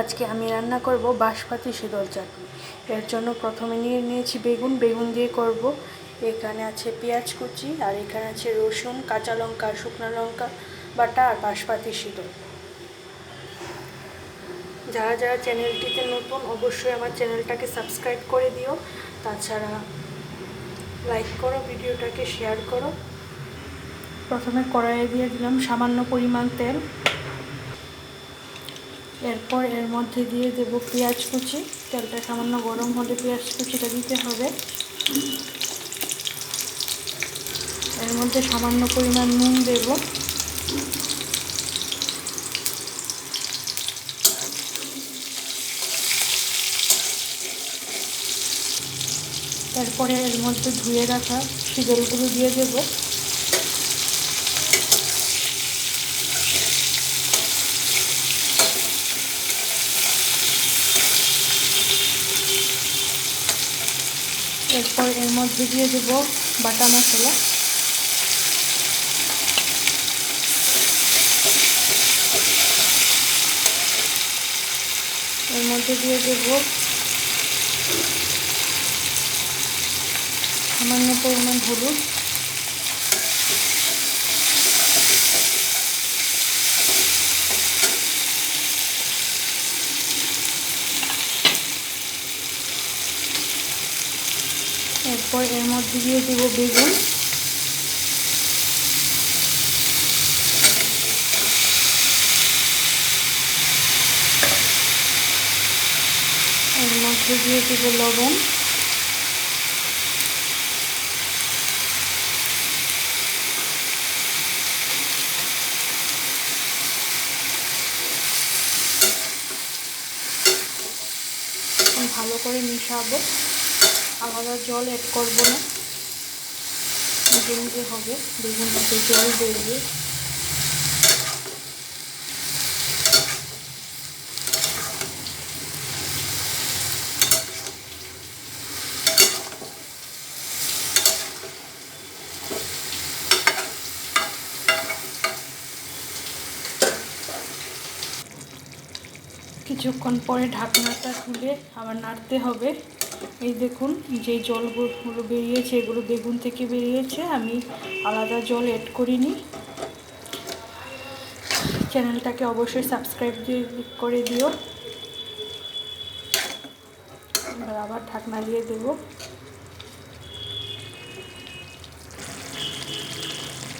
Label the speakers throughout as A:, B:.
A: আজকে আমি রান্না করব বাঁশপাতি শীতল চাটনি। এর জন্য প্রথমে নিয়ে নিয়েছি বেগুন বেগুন দিয়ে করব। এখানে আছে পেঁয়াজ কুচি, আর এখানে আছে রসুন, কাঁচা লঙ্কা, শুকনো লঙ্কা বাটা, আর বাঁশপাতি শীতল। যারা যারা চ্যানেলটিতে নতুন, অবশ্যই আমার চ্যানেলটাকে সাবস্ক্রাইব করে দিও। তাছাড়া লাইক করো, ভিডিওটাকে শেয়ার করো। প্রথমে কড়াইয়ে দিয়ে দিলাম সামান্য পরিমাণ তেল। এরপর এর মধ্যে দিয়ে দেবো পেঁয়াজ কুচি। তেলটা সামান্য গরম হলে পেঁয়াজ কুচিটা দিতে হবে। এর মধ্যে সামান্য পরিমাণ নুন দেব। তারপরে এর মধ্যে ধুয়ে রাখা শীতলগুলো দিয়ে দেবো। এরপর এর মধ্যে দিয়ে দেব বাটা মশলা। এর মধ্যে দিয়ে দেব সামান্য পরিমাণ হলুদ। এরপর এর মধ্যে দিয়ে দেব বেগুন। এর মধ্যে দিয়ে দেব লবণ। ভালো করে মিশাবো। আলাদা জল অ্যাড করব না। নিজে হবে বেগুন থেকে জল বেরিয়ে কিছুক্ষণ পরে ঢাকনাটা খুলে আবার নাড়তে হবে। এই দেখুন যে জলগুলো বেরিয়েছে, এগুলো বেগুন থেকে বেরিয়েছে। আমি আলাদা জল অ্যাড করিনি। চ্যানেলটাকে অবশ্যই সাবস্ক্রাইব করে দিও। এবার আবার ঢাকনা দিয়ে দেব।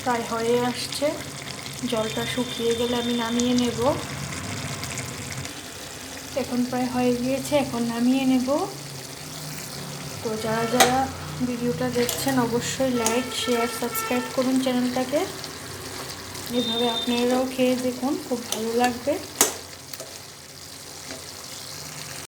A: প্রায় হয়ে আসছে। জলটা শুকিয়ে গেলে আমি নামিয়ে নেব। এখন প্রায় হয়ে গিয়েছে, এখন নামিয়ে নেব। তো যারা যারা ভিডিওটা দেখছেন, অবশ্যই লাইক শেয়ার সাবস্ক্রাইব করুন চ্যানেলটাকে। এভাবে আপনারাও খেয়ে দেখুন, খুব ভালো লাগবে।